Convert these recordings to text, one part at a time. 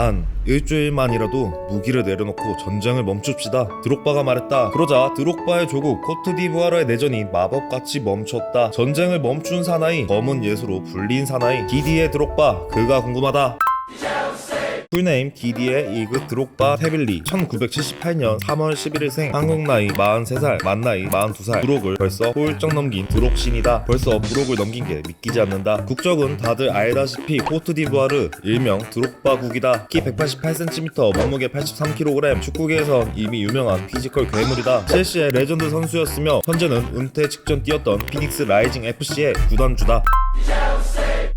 단 일주일만이라도 무기를 내려놓고 전쟁을 멈춥시다. 드록바가 말했다. 그러자 드록바의 조국 코트디부아르의 내전이 마법같이 멈췄다. 전쟁을 멈춘 사나이, 검은 예수로 불린 사나이, 디디의 드록바, 그가 궁금하다. 풀네임 디디의 이그 드록바 테빌리. 1978년 3월 11일생 한국 나이 43살 만 나이 42살 부록을 벌써 홀쩍 넘긴 드록신이다. 벌써 부록을 넘긴 게 믿기지 않는다. 국적은 다들 알다시피 코트디부아르 일명 드록바국이다. 키 188cm 몸무게 83kg 축구계에선 이미 유명한 피지컬 괴물이다. 첼시의 레전드 선수였으며 현재는 은퇴 직전 뛰었던 피닉스 라이징 FC의 구단주다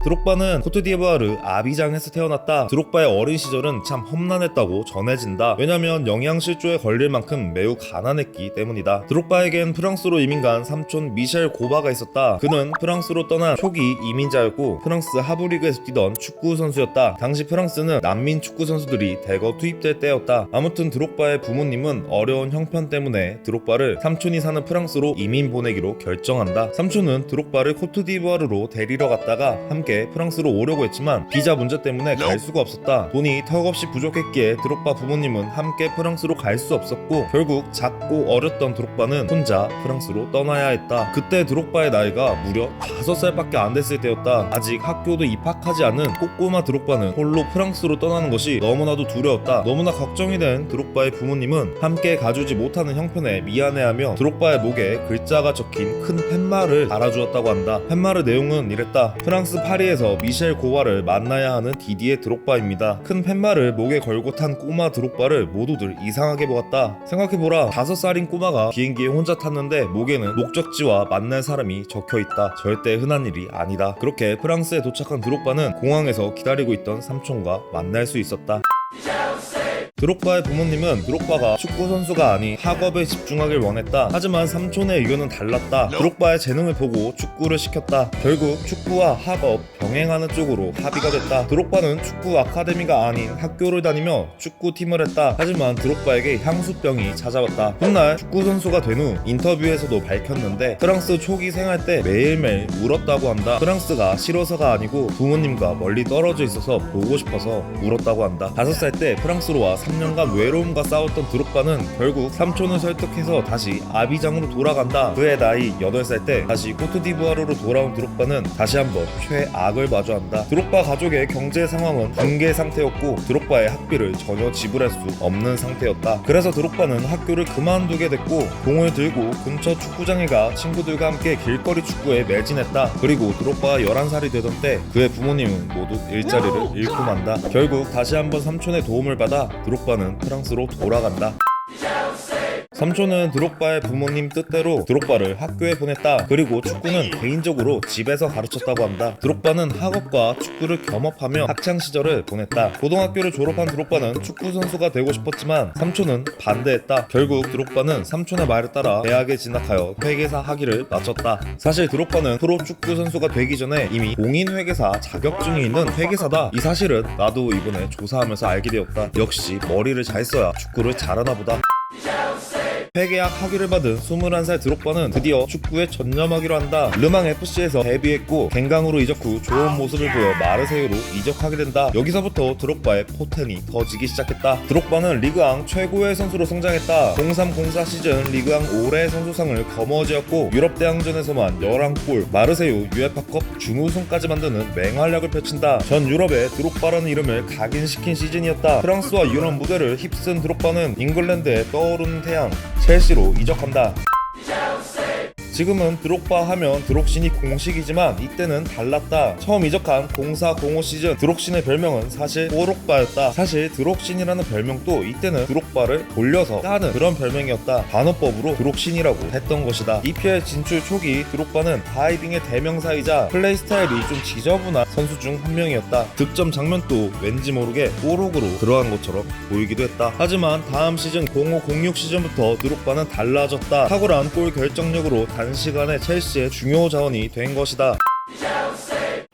드록바는 코트디부아르 아비장에서 태어났다. 드록바의 어린 시절은 참 험난했다고 전해진다. 왜냐면 영양실조에 걸릴 만큼 매우 가난했기 때문이다. 드록바에겐 프랑스로 이민 간 삼촌 미셸 고바가 있었다. 그는 프랑스로 떠난 초기 이민자였고 프랑스 하브리그에서 뛰던 축구 선수였다. 당시 프랑스는 난민 축구 선수들이 대거 투입될 때였다. 아무튼 드록바의 부모님은 어려운 형편 때문에 드록바를 삼촌이 사는 프랑스로 이민 보내기로 결정한다. 삼촌은 드록바를 코트디부아르로 데리러 갔다가 함께 프랑스로 오려고 했지만 비자 문제 때문에 갈 수가 없었다. 돈이 턱없이 부족했기에 드록바 부모님은 함께 프랑스로 갈 수 없었고 결국 작고 어렸던 드록바는 혼자 프랑스로 떠나야 했다. 그때 드록바의 나이가 무려 5살밖에 안 됐을 때였다. 아직 학교도 입학하지 않은 꼬꼬마 드록바는 홀로 프랑스로 떠나는 것이 너무나도 두려웠다. 너무나 걱정이 된 드록바의 부모님은 함께 가주지 못하는 형편에 미안해하며 드록바의 목에 글자가 적힌 큰 팻말을 달아주었다고 한다. 팻말의 내용은 이랬다. 프랑스 파리 에서 미셸 고와를 만나야 하는 디디의 드록바입니다. 큰 팻말을 목에 걸고 탄 꼬마 드록바를 모두들 이상하게 보았다. 생각해보라. 다섯 살인 꼬마가 비행기에 혼자 탔는데 목에는 목적지와 만날 사람이 적혀 있다. 절대 흔한 일이 아니다. 그렇게 프랑스에 도착한 드록바는 공항에서 기다리고 있던 삼촌과 만날 수 있었다. 드록바의 부모님은 드록바가 축구 선수가 아닌 학업에 집중하길 원했다. 하지만 삼촌의 의견은 달랐다. 드록바의 재능을 보고 축구를 시켰다. 결국 축구와 학업 병행하는 쪽으로 합의가 됐다. 드록바는 축구 아카데미가 아닌 학교를 다니며 축구팀을 했다. 하지만 드록바에게 향수병이 찾아왔다. 훗날 축구 선수가 된 후 인터뷰에서도 밝혔는데 프랑스 초기 생활 때 매일매일 울었다고 한다. 프랑스가 싫어서가 아니고 부모님과 멀리 떨어져 있어서 보고 싶어서 울었다고 한다. 5살 때 프랑스로 와 3년간 외로움과 싸웠던 드록바는 결국 삼촌을 설득해서 다시 아비장으로 돌아간다. 그의 나이 8살 때 다시 코트디부아르로 돌아온 드록바는 다시 한번 최악을 마주한다. 드록바 가족의 경제 상황은 붕괴 상태였고 드록바의 학비를 전혀 지불할 수 없는 상태였다. 그래서 드록바는 학교를 그만두게 됐고 공을 들고 근처 축구장에 가 친구들과 함께 길거리 축구에 매진했다. 그리고 드록바가 11살이 되던 때 그의 부모님은 모두 일자리를 잃고 만다. 결국 다시 한번 삼촌의 도움을 받아 드록바 는 프랑스로 돌아간다. 삼촌은 드록바의 부모님 뜻대로 드록바를 학교에 보냈다. 그리고 축구는 개인적으로 집에서 가르쳤다고 한다. 드록바는 학업과 축구를 겸업하며 학창 시절을 보냈다. 고등학교를 졸업한 드록바는 축구 선수가 되고 싶었지만 삼촌은 반대했다. 결국 드록바는 삼촌의 말을 따라 대학에 진학하여 회계사 학위를 마쳤다. 사실 드록바는 프로 축구 선수가 되기 전에 이미 공인 회계사 자격증이 있는 회계사다. 이 사실은 나도 이번에 조사하면서 알게 되었다. 역시 머리를 잘 써야 축구를 잘하나 보다. 회계학 학위를 받은 21살 드록바는 드디어 축구에 전념하기로 한다. 르망 FC에서 데뷔했고 갱강으로 이적 후 좋은 모습을 보여 마르세유로 이적하게 된다. 여기서부터 드록바의 포텐이 터지기 시작했다. 드록바는 리그앙 최고의 선수로 성장했다. 0304 시즌 리그앙 올해 선수상을 거머쥐었고 유럽 대항전에서만 11골, 마르세유 UEFA컵 준우승까지 만드는 맹활약을 펼친다. 전 유럽에 드록바라는 이름을 각인시킨 시즌이었다. 프랑스와 유럽 무대를 휩쓴 드록바는 잉글랜드의 떠오르는 태양 첼시로 이적한다. 지금은 드록바 하면 드록신이 공식이지만 이때는 달랐다. 처음 이적한 0405 시즌 드록신의 별명은 사실 꼬록바였다. 사실 드록신이라는 별명도 이때는 드록바를 돌려서 까는 그런 별명이었다. 반어법으로 드록신이라고 했던 것이다. EPL 진출 초기 드록바는 다이빙의 대명사이자 플레이 스타일이 좀 지저분한 선수 중 한 명이었다. 득점 장면도 왠지 모르게 꼬록으로 들어간 것처럼 보이기도 했다. 하지만 다음 시즌 0506 시즌부터 드록바는 달라졌다. 탁월한 골 결정력으로 단시간에 첼시의 중요 자원이 된 것이다.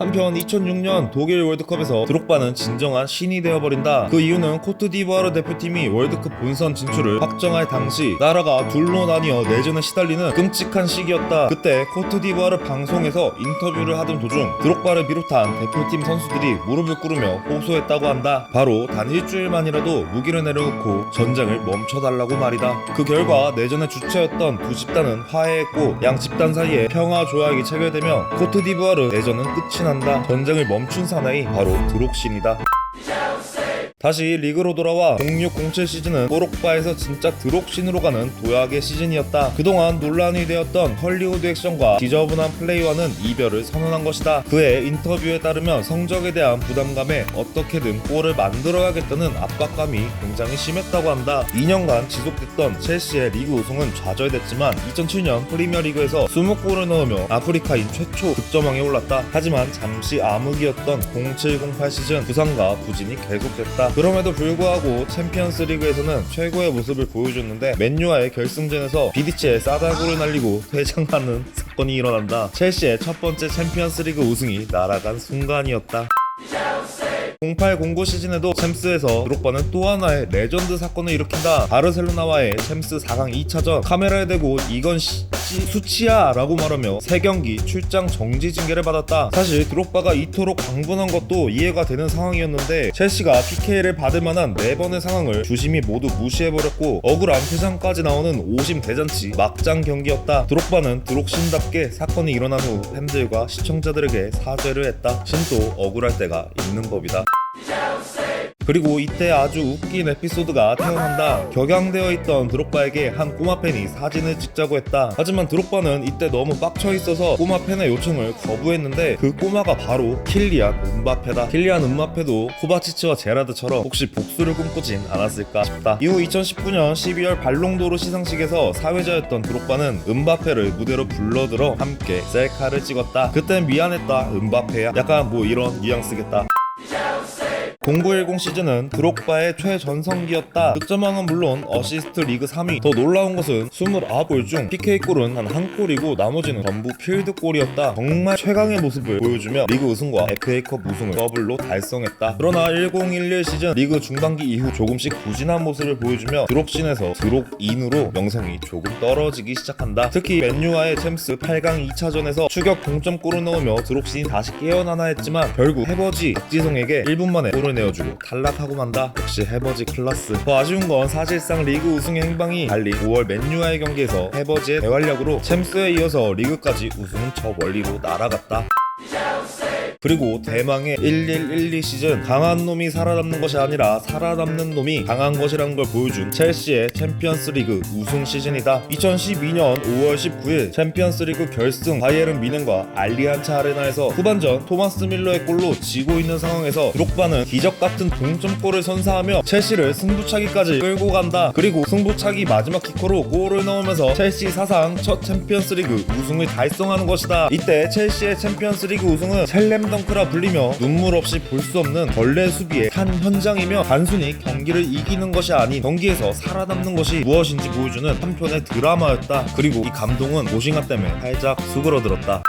한편 2006년 독일 월드컵에서 드록바는 진정한 신이 되어버린다. 그 이유는 코트디부아르 대표팀이 월드컵 본선 진출을 확정할 당시 나라가 둘로 나뉘어 내전에 시달리는 끔찍한 시기였다. 그때 코트디부아르 방송에서 인터뷰를 하던 도중 드록바를 비롯한 대표팀 선수들이 무릎을 꿇으며 호소했다고 한다. 바로 단 일주일만이라도 무기를 내려놓고 전쟁을 멈춰달라고 말이다. 그 결과 내전의 주체였던 두 집단은 화해했고 양 집단 사이에 평화 조약이 체결되며 코트디부아르 내전은 끝이 난다. 전쟁을 멈춘 사나이 바로 드록신이다. 다시 리그로 돌아와 0607 시즌은 꼬록바에서 진짜 드록신으로 가는 도약의 시즌이었다. 그동안 논란이 되었던 헐리우드 액션과 지저분한 플레이와는 이별을 선언한 것이다. 그의 인터뷰에 따르면 성적에 대한 부담감에 어떻게든 골을 만들어야겠다는 압박감이 굉장히 심했다고 한다. 2년간 지속됐던 첼시의 리그 우승은 좌절됐지만 2007년 프리미어리그에서 20골을 넣으며 아프리카인 최초 득점왕에 올랐다. 하지만 잠시 암흑이었던 0708 시즌 부상과 부진이 계속됐다. 그럼에도 불구하고 챔피언스 리그에서는 최고의 모습을 보여줬는데 맨유와의 결승전에서 비디치에 싸다구를 날리고 퇴장하는 사건이 일어난다. 첼시의 첫 번째 챔피언스 리그 우승이 날아간 순간이었다. 0809 시즌에도 챔스에서 드록바는 또 하나의 레전드 사건을 일으킨다. 바르셀로나와의 챔스 4강 2차전 카메라에 대고 이건 씨, 씨, 수치야 라고 말하며 3경기 출장 정지 징계를 받았다. 사실 드록바가 이토록 강분한 것도 이해가 되는 상황이었는데 첼시가 PK를 받을 만한 4번의 상황을 주심이 모두 무시해버렸고 억울한 퇴장까지 나오는 오심 대잔치 막장 경기였다. 드록바는 드록신답게 사건이 일어난 후 팬들과 시청자들에게 사죄를 했다. 신도 억울할 때가 있는 법이다. 그리고 이때 아주 웃긴 에피소드가 태어난다. 격양되어 있던 드록바에게 한 꼬마 팬이 사진을 찍자고 했다. 하지만 드록바는 이때 너무 빡쳐 있어서 꼬마 팬의 요청을 거부했는데 그 꼬마가 바로 킬리안 음바페다. 킬리안 음바페도 코바치치와 제라드처럼 혹시 복수를 꿈꾸진 않았을까 싶다. 이후 2019년 12월 발롱도르 시상식에서 사회자였던 드록바는 음바페를 무대로 불러들어 함께 셀카를 찍었다. 그땐 미안했다. 음바페야. 약간 뭐 이런 뉘앙스겠다. 0910 시즌은 드록바의 최전성기였다. 득점왕은 물론 어시스트 리그 3위. 더 놀라운 것은 29골 중 PK골은 한 한 골이고 나머지는 전부 필드골이었다. 정말 최강의 모습을 보여주며 리그 우승과 FA컵 우승을 더블로 달성했다. 그러나 1011 시즌 리그 중반기 이후 조금씩 부진한 모습을 보여주며 드록신에서 드록인으로 명성이 조금 떨어지기 시작한다. 특히 맨유와의 챔스 8강 2차전에서 추격 동점골을 넣으며 드록신이 다시 깨어나나 했지만 결국 해버지 박지성에게 1분 만에 골을 내어주고 탈락하고 만다. 역시 해버지 클라스. 더 아쉬운 건 사실상 리그 우승의 행방이 달린 5월 맨유와의 경기에서 해버지의 대활약으로 챔스에 이어서 리그까지 우승은 저 멀리로 날아갔다. 그리고 대망의 1112 시즌 강한 놈이 살아남는 것이 아니라 살아남는 놈이 강한 것이라는 걸 보여준 첼시의 챔피언스 리그 우승 시즌이다. 2012년 5월 19일 챔피언스 리그 결승 바이에른 미넨과 알리안차 아레나에서 후반전 토마스 밀러의 골로 지고 있는 상황에서 드록바는 기적 같은 동점골을 선사하며 첼시를 승부차기까지 끌고 간다. 그리고 승부차기 마지막 키커로 골을 넣으면서 첼시 사상 첫 챔피언스 리그 우승을 달성하는 것이다. 이때 첼시의 챔피언스 리그 우승은 셀렘 덩크라 불리며 눈물 없이 볼 수 없는 벌레 수비의 한 현장이며 단순히 경기를 이기는 것이 아닌 경기에서 살아남는 것이 무엇인지 보여주는 한편의 드라마였다. 그리고 이 감동은 오싱아 때문에 살짝 수그러들었다.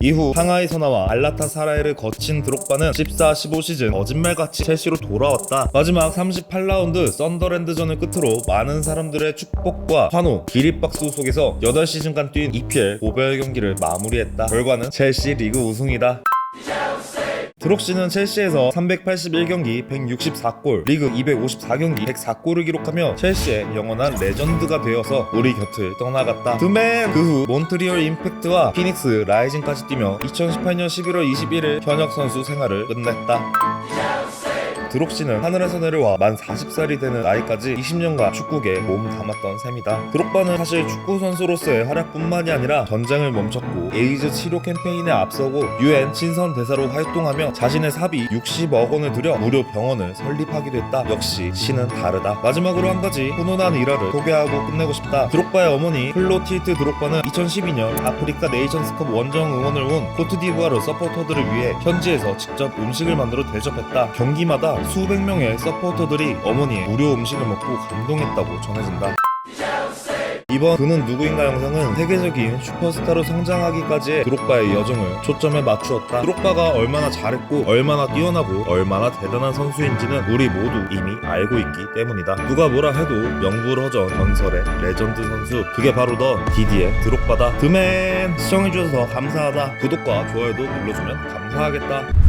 이후 상하이서 나와 알라타 사라이를 거친 드록바는 14-15 시즌 거짓말같이 첼시로 돌아왔다. 마지막 38라운드 썬더랜드전을 끝으로 많은 사람들의 축복과 환호, 기립박수 속에서 8시즌간 뛴 EPL 고별 경기를 마무리했다. 결과는 첼시 리그 우승이다. 드록시는 첼시에서 381경기 164골, 리그 254경기 104골을 기록하며 첼시의 영원한 레전드가 되어서 우리 곁을 떠나갔다. 드맨! 그후 몬트리올 임팩트와 피닉스 라이징까지 뛰며 2018년 11월 21일 현역 선수 생활을 끝냈다. 드록시는 하늘에서 내려와 만 40살이 되는 나이까지 20년간 축구계에 몸 담았던 셈이다. 드록바는 사실 축구 선수로서의 활약뿐만이 아니라 전쟁을 멈췄고 에이즈 치료 캠페인에 앞서고 UN 친선 대사로 활동하며 자신의 사비 60억 원을 들여 무료 병원을 설립하기도 했다. 역시 신은 다르다. 마지막으로 한 가지 훈훈한 일화를 소개하고 끝내고 싶다. 드록바의 어머니 플로틸트 드록바는 2012년 아프리카 네이션스컵 원정 응원을 온 코트디부아르 서포터들을 위해 현지에서 직접 음식을 만들어 대접했다. 경기마다 수백 명의 서포터들이 어머니의 무료 음식을 먹고 감동했다고 전해진다. 이번 그는 누구인가 영상은 세계적인 슈퍼스타로 성장하기까지의 드록바의 여정을 초점에 맞추었다. 드록바가 얼마나 잘했고 얼마나 뛰어나고 얼마나 대단한 선수인지는 우리 모두 이미 알고 있기 때문이다. 누가 뭐라 해도 명불허전 전설의 레전드 선수 그게 바로 너 디디의 드록바다. 드맨 시청해주셔서 감사하다. 구독과 좋아요도 눌러주면 감사하겠다.